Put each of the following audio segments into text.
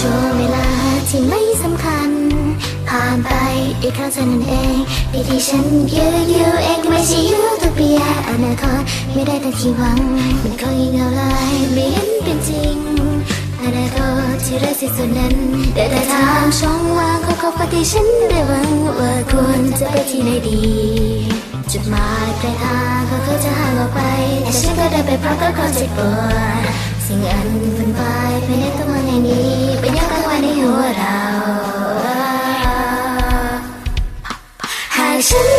ช่วงเวลาที่ไม่สำคัญ ผ่านไปอีกครั้งเท่านั้นเองปีที่ฉันยืดยืดเองไม่ใช่ยูโตเปียอนาคตไม่ได้แต่ที่หวัง มันคงยิ่งเอาลายไม่เห็นเป็นจริงอนาคตที่ไร้สิทธิ์นั้นแต่แต่ทางช่องว่างของเขาปฏิฉันได้หวังว่าควรจะไปที่ไหนดี จุดหมายปลายทางก็เขาจะห่างออกไปแต่ฉันก็ได้ไปเพราะก็ควาเจ็บปวดสิ่งอันเป็นไปไม่ได้ต้อง วัน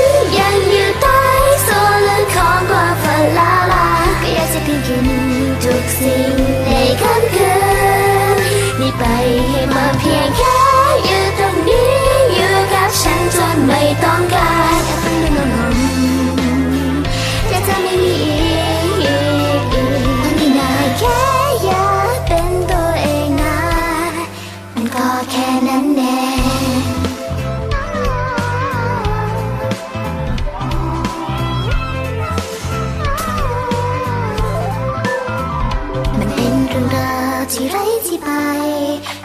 ที่ไร้ที่ไป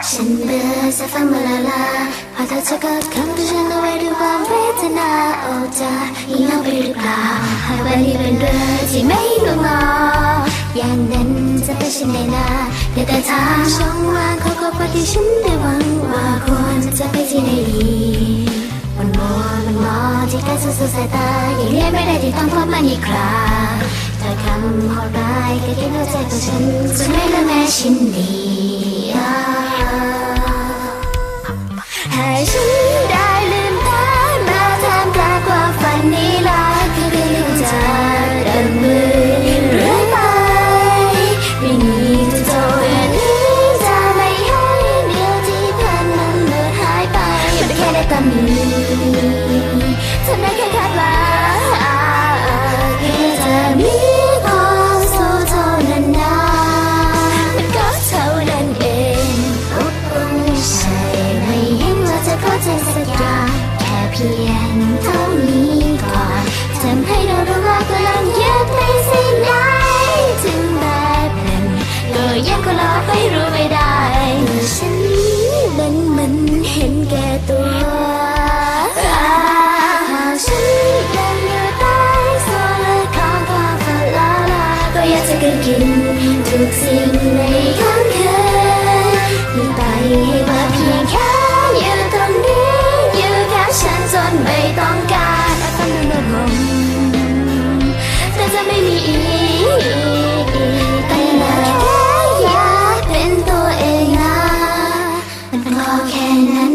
ฉันเบื่อจะฟังมาลาลาพอเธอจะกอดคำที่ฉันเอาไว้ด้วยความเวทนาโอ้จะยิ่งเอาไปหรือเปล่าหากวันนี้เป็นเรื่องที่ไม่ลงออย่างนั้นจะเป็นฉันในนาแต่แต่ทางช่องว่างเขาก็พอที่ฉันได้หวังว่าควรจะไปที่ไหนดีมันมองมันมองที่ใกล้สุดสายตาอย่างเลี่ยงไม่ได้ที่ต้องพบมันอีกครา ถ้อยคำโหดร้ายก็คิดว่าใจของฉันจะไม่ละแม้ชิ้นดีให้ฉันได้ลืมตามาทำกลางความฝันนี้ลาคือเรื่องจะเดินมือเรื่อยไปไม่มีจุดจบนี้จะไม่ให้เดียวที่ผ่านมันเลือหายไปมันแค่ได้ตอนนี้ทำได้ ทุกสิ่งในคืนที่ไปให้มาเพียงแค่อยู่ตรงนี้อยู่กับฉันจนไม่ตองการอาการนอนห่มเธอจะไม่มีอีกไปนแค่อยากเป็นตัวเองนะมันก็แค่นั้น